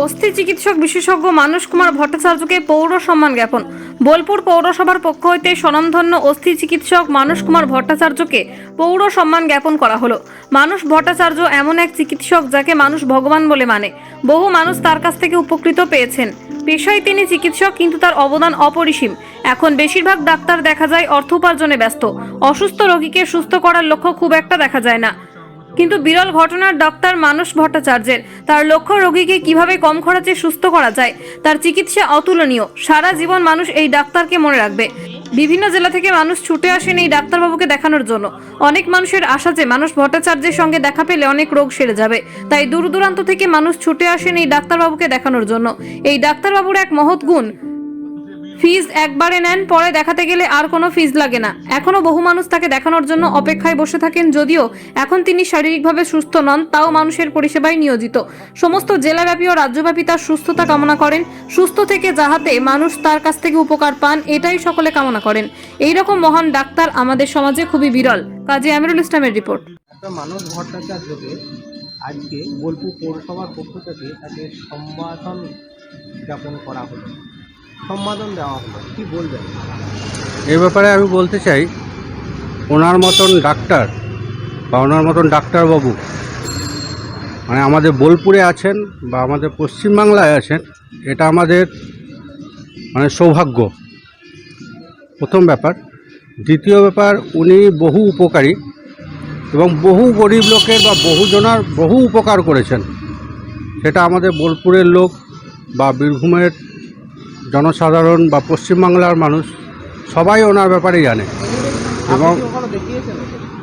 অস্থি চিকিৎসক, বিশেষজ্ঞ মানস কুমার ভট্টাচার্যকে পৌর সম্মান জ্ঞাপন। বোলপুর পৌরসভার পক্ষ হইতে স্বনামধন্য অস্থি চিকিৎসক মানস কুমার ভট্টাচার্যকে পৌর সম্মান জ্ঞাপন করা হলো। মানুষ ভট্টাচার্য এমন এক চিকিৎসক যাকে মানুষ ভগবান বলে মানে। বহু মানুষ তার কাছ থেকে উপকৃত পেয়েছেন। পেশায় তিনি চিকিৎসক, কিন্তু তার অবদান অপরিসীম। এখন বেশিরভাগ ডাক্তার দেখা যায় অর্থ উপার্জনে ব্যস্ত। অসুস্থ রোগীকে সুস্থ করার লক্ষ্য খুব একটা দেখা যায় না। কিন্তু বিরল ঘটনার ডক্টর মানস ভট্টাচার্যের। তার লক্ষ্য রোগীকে কীভাবে কম খরচে সুস্থ করা যায়, তার চিকিৎসা অতুলনীয়। সারা জীবন মানুষ এই ডাক্তারকে মনে রাখবে। বিভিন্ন জেলা থেকে মানুষ ছুটে আসেন এই ডাক্তারবাবুকে দেখানোর জন্য। অনেক মানুষের আশা যে মানুষ ভট্টাচার্যের সঙ্গে দেখা পেলে অনেক রোগ সেরে যাবে। তাই দূর দূরান্ত থেকে মানুষ ছুটে আসেন এই ডাক্তারবাবুকে দেখানোর জন্য। এই ডাক্তারবাবুর এক মহৎ গুণ ফিজ একবারে নেন, পরে দেখাতে গেলে আর কোনো ফিজ লাগে না। এখনও বহু মানুষ তাকে দেখানোর জন্য অপেক্ষায় বসে থাকেন, যদিও এখন তিনি শারীরিকভাবে সুস্থ নন, তাও মানুষের পরিষেবায় নিয়োজিত। সমস্ত জেলাব্যাপী ও রাজ্যব্যাপী তার সুস্থতা কামনা করেন। সুস্থ থেকে যাহাতে মানুষ তার কাছ থেকে উপকার পান, এটাই সকলে কামনা করেন। এই রকম মহান ডাক্তার আমাদের সমাজে খুবই বিরল। কাজী আমিরুল ইসলামের রিপোর্ট। আজকে বোলপুর পৌরসভার পক্ষ থেকে তাকে জ্ঞাপন করা হলো। সম্বোধন দেওয়া হলো। কি বলবেন? এ ব্যাপারে আমি বলতে চাই, ওনার মতন ডাক্তার বা ওনার মতন ডাক্তারবাবু মানে আমাদের বোলপুরে আছেন বা আমাদের পশ্চিমবাংলায় আছেন, এটা আমাদের মানে সৌভাগ্য। প্রথম ব্যাপার। দ্বিতীয় ব্যাপার, উনি বহু উপকারী এবং বহু গরিব লোকের বা বহুজনার বহু উপকার করেছেন। সেটা আমাদের বোলপুরের লোক বা বীরভূমের জনসাধারণ বা পশ্চিমবাংলার মানুষ সবাই ওনার ব্যাপারে জানে। এবং?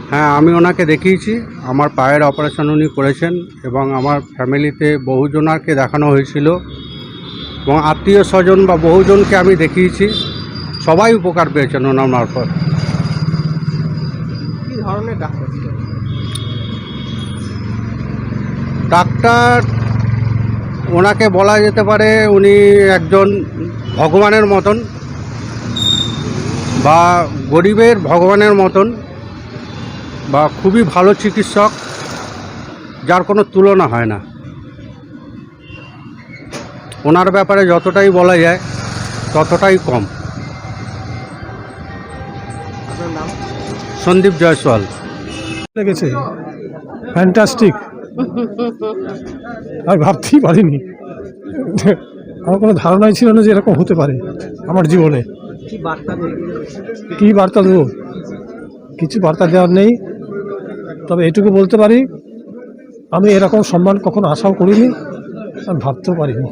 হ্যাঁ আমি ওনাকে দেখিয়েছি। আমার পায়ের অপারেশন উনি করেছেন এবং আমার ফ্যামিলিতে বহুজনাকে দেখানো হয়েছিল। এবং আত্মীয় স্বজন বা বহুজনকে আমি দেখিয়েছি। সবাই উপকার পেয়েছেন ওনার মারফত। ডাক্তার ওনাকে বলা যেতে পারে উনি একজন ভগবানের মতন বা গরিবের ভগবানের মতন বা খুবই ভালো চিকিৎসক যার কোনো তুলনা হয় না। ওনার ব্যাপারে যতটাই বলা যায় ততটাই কম। সন্দীপ জয়সওয়াল। লেগেছে। ফ্যান্টাস্টিক আমি ভাবতেই পারিনি। আমার কোনো ধারণাই ছিল না যে এরকম হতে পারে আমার জীবনে। কি বার্তা দেব? কিছু বার্তা দেওয়ার নেই। তবে এটুকু বলতে পারি আমি এরকম সম্মান কখনো আশাও করিনি আমি ভাবতেও পারিনি।